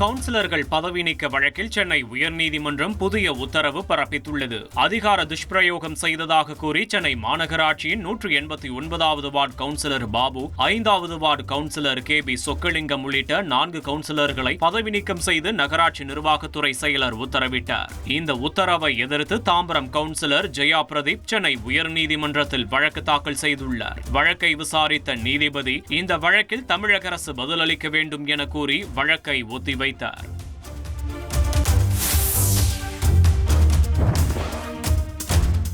கவுன்சிலர்கள் பதவி நீக்க வழக்கில் சென்னை உயர்நீதிமன்றம் புதிய உத்தரவு பிறப்பித்துள்ளது. அதிகார துஷ்பிரயோகம் செய்ததாக கூறி சென்னை மாநகராட்சியின் நூற்று எண்பத்தி ஒன்பதாவது வார்டு கவுன்சிலர் பாபு ஐந்தாவது ward councillor K P Chokkalingam உள்ளிட்ட நான்கு கவுன்சிலர்களை பதவி நீக்கம் செய்து நகராட்சி நிர்வாகத்துறை செயலர் உத்தரவிட்டார். இந்த உத்தரவை எதிர்த்து தாம்பரம் கவுன்சிலர் ஜெயா பிரதீப் சென்னை உயர்நீதிமன்றத்தில் வழக்கு தாக்கல் செய்துள்ளார். வழக்கை விசாரித்த நீதிபதி இந்த வழக்கில் தமிழக அரசு பதிலளிக்க வேண்டும் என கூறி வழக்கை ஒத்திவை aproveitar.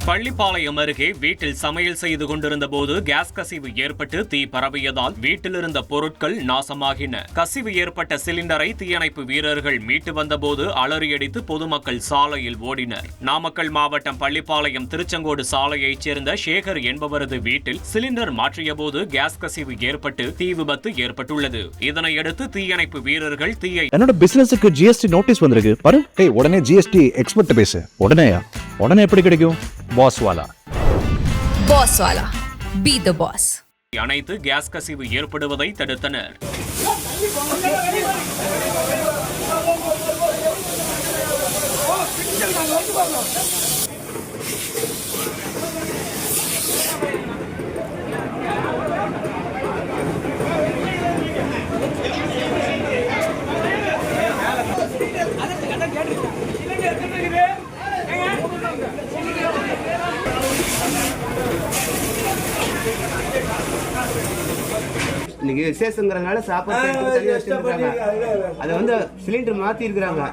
பள்ளிப்பாளையம் அருகே வீட்டில் சமையல் செய்து கொண்டிருந்த போது கேஸ் கசிவு ஏற்பட்டு தீ பரவியதால் வீட்டில் இருந்த பொருட்கள் நாசமாகின. கசிவு ஏற்பட்ட சிலிண்டரை தீயணைப்பு வீரர்கள் மீட்டு வந்தபோது அலறியடித்து பொதுமக்கள் சாலையில் ஓடினர். நாமக்கல் மாவட்டம் பள்ளிப்பாளையம் திருச்செங்கோடு சாலையைச் சேர்ந்த சேகர் என்பவரது வீட்டில் சிலிண்டர் மாற்றியபோது கேஸ் கசிவு ஏற்பட்டு தீ விபத்து ஏற்பட்டுள்ளது. இதனையடுத்து தீயணைப்பு வீரர்கள் தீயை என்னோட பிசினஸுக்கு ஜிஎஸ்டி நோட்டீஸ் வந்திருக்கு. உடனே ஜிஎஸ்டி எக்ஸ்பர்ட் பேசு. உடனேயா? உடனே எப்படி கிடைக்கும்? Boss Wala Boss Wala. Be the boss. அணைத்து கேஸ் கசிவு ஏற்படுவதை தடுத்தனர் இன்னைக்கு விசேஷங்கிறதுனால சாப்பாடு அதை வந்து சிலிண்டர் மாற்றி இருக்கிறாங்க